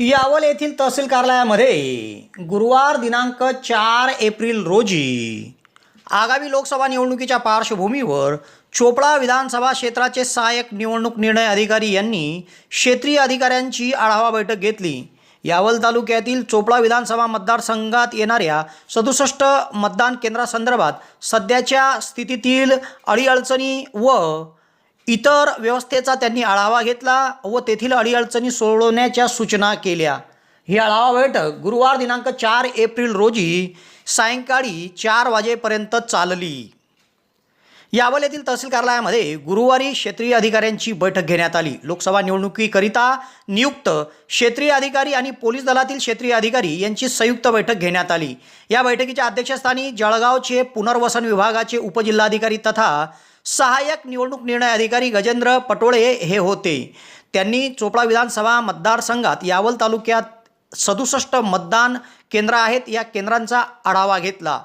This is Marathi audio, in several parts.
यावल येथील तहसील कार्यालयामध्ये गुरुवार दिनांक चार एप्रिल रोजी आगामी लोकसभा निवडणुकीच्या पार्श्वभूमीवर चोपडा विधानसभा क्षेत्राचे सहाय्यक निवडणूक निर्णय अधिकारी यांनी क्षेत्रीय अधिकाऱ्यांची आढावा बैठक घेतली. यावल तालुक्यातील चोपडा विधानसभा मतदारसंघात येणाऱ्या सदुसष्ट मतदान केंद्रासंदर्भात सध्याच्या स्थितीतील अडीअडचणी व इतर व्यवस्थेचा त्यांनी आढावा घेतला व तेथील अडीअडचणी सोडवण्याच्या सूचना केल्या. ही आढावा बैठक गुरुवार दिनांक चार एप्रिल रोजी सायंकाळी चार वाजेपर्यंत चालली. यावल येथील तहसील कार्यालयामध्ये गुरुवारी क्षेत्रीय अधिकाऱ्यांची बैठक घेण्यात आली. लोकसभा निवडणुकीकरिता नियुक्त क्षेत्रीय अधिकारी आणि पोलीस दलातील क्षेत्रीय अधिकारी यांची संयुक्त बैठक घेण्यात आली. या बैठकीच्या अध्यक्षस्थानी जळगावचे पुनर्वसन विभागाचे उपजिल्हाधिकारी तथा सहाय्यक निवडणूक निर्णय अधिकारी गजेंद्र पटोळे हे होते. त्यांनी चोपडा विधानसभा मतदारसंघात यावल तालुक्यात सदुसष्ट मतदान केंद्र आहेत. या केंद्रांचा आढावा घेतला.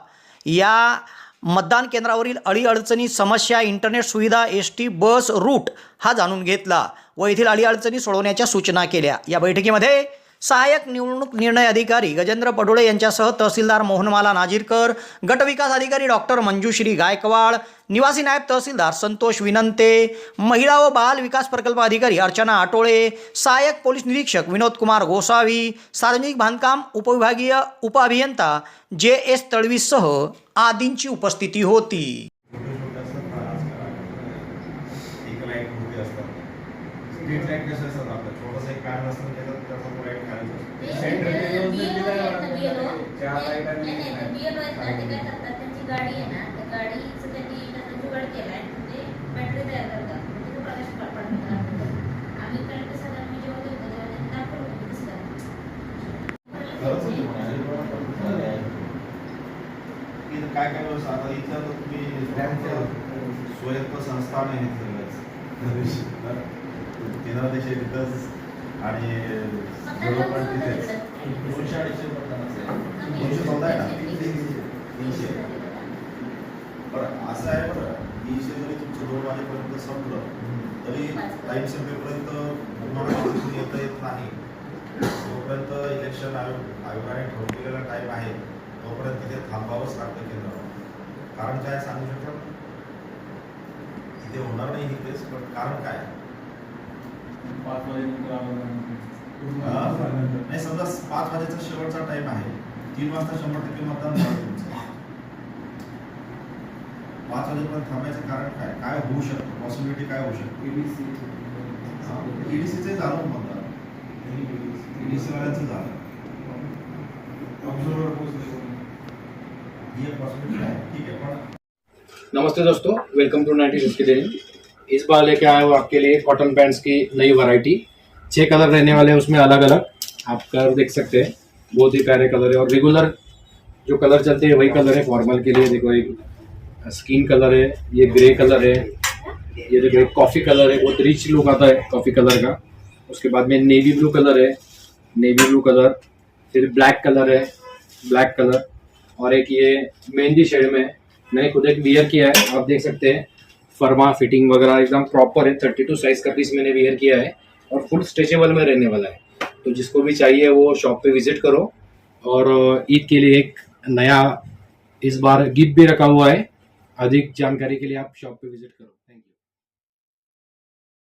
या मतदान केंद्रावरील अडीअडचणी समस्या इंटरनेट सुविधा एस टी बस रूट हा जाणून घेतला व येथील अडीअडचणी सोडवण्याच्या सूचना केल्या. या बैठकीमध्ये सहाय्यक निवडणूक निर्णय अधिकारी गजेंद्र पडोळे यांच्यासह तहसीलदार मोहनमाला नाजीरकर गटविकास अधिकारी डॉक्टर मंजुश्री गायकवाड निवासी नायब तहसीलदार संतोष विनंते महिला व बाल विकास प्रकल्प अधिकारी अर्चना आटोळे सहाय्यक पोलीस निरीक्षक विनोद कुमार गोसावी सार्वजनिक बांधकाम उपविभागीय उपअभियंता जे एस तळवीसह आदींची उपस्थिती होती एक लाइट मोठी असतात लाइट कसे असतात आपलं छोटंसं एक कारण असतं त्याच्यात त्याचा तो लाइट खाली असतो. सेंटर. गाडी आहे ना त्या गाडीचं त्यांनी त्याचा जुगाड केलाय ते बॅटरी तयार करतात म्हणजे तो प्रकाश पडतात आम्ही करंट साधारण मी जेव्हा देतो तेव्हा त्यांनी दाखवलं होतं कसं खरंच होती करायचं. म्हणाली. इथं काय काय व्यवस्था आता इथं तर तुम्ही स्वायत्त संस्था नाही केंद्राध्यक्ष तिथंच आणि पण तिथेच. दोनशे अडीचशे दोनशे चौदा आहे ना? तीनशे. बरं असं आहे बरं तीनशे जरी तुमचं दोन वाजेपर्यंत संपलं तरी टाईम संपेपर्यंत तिथून येता येत नाही. तोपर्यंत इलेक्शन आयोग आयोगाने ठरवलेला टाईम आहे तोपर्यंत तिथे थांबावंच लागतं केंद्रावर. कारण काय सांगू शकतो इथे होणार नाही ही केस पण कारण काय? हा? नाही समजा पाच वाजेचा शेवटचा टाइम आहे. तीन वाजता शंभर टक्के मतदान झालं पाच वाजेपर्यंत थांबायचं कारण काय? काय होऊ शकतं? पॉसिबिलिटी काय होऊ शकते? ईडीसीचे झालं मतदान ईडीसी वाल्यांचं झालं ही एक पॉसिबिलिटी आहे. ठीक आहे पण नमस्ते दोस्तों. Welcome to ninety fifty daily इस बार लेके आया हूँ आपके लिए कॉटन पैंट्स की नई वैरायटी छह कलर रहने वाले हैं उसमें अलग अलग आप कलर देख सकते हैं। बहुत ही प्यारे कलर है और रेगुलर जो कलर चलते हैं, वही कलर है फॉर्मल के लिए। देखो, एक स्किन कलर है, ये ग्रे कलर है, ये देखो, एक कॉफ़ी कलर है, बहुत रिच लुक आता है कॉफ़ी कलर का। उसके बाद में नेवी ब्लू कलर है नेवी ब्लू कलर फिर ब्लैक कलर है ब्लैक कलर और एक ये मेहंदी शेड में, मैंने खुद एक वियर किया है, आप देख सकते हैं। फर्मा फिटिंग वगैरह एकदम प्रॉपर है। थर्टी टू साइज़ का पीस मैंने वेयर किया है और फुल स्ट्रेचेबल में रहने वाला है। तो जिसको भी चाहिए वो शॉप पे विज़िट करो। और ईद के लिए एक नया इस बार गिफ्ट भी रखा हुआ है। अधिक जानकारी के लिए आप शॉप पे विज़िट करो।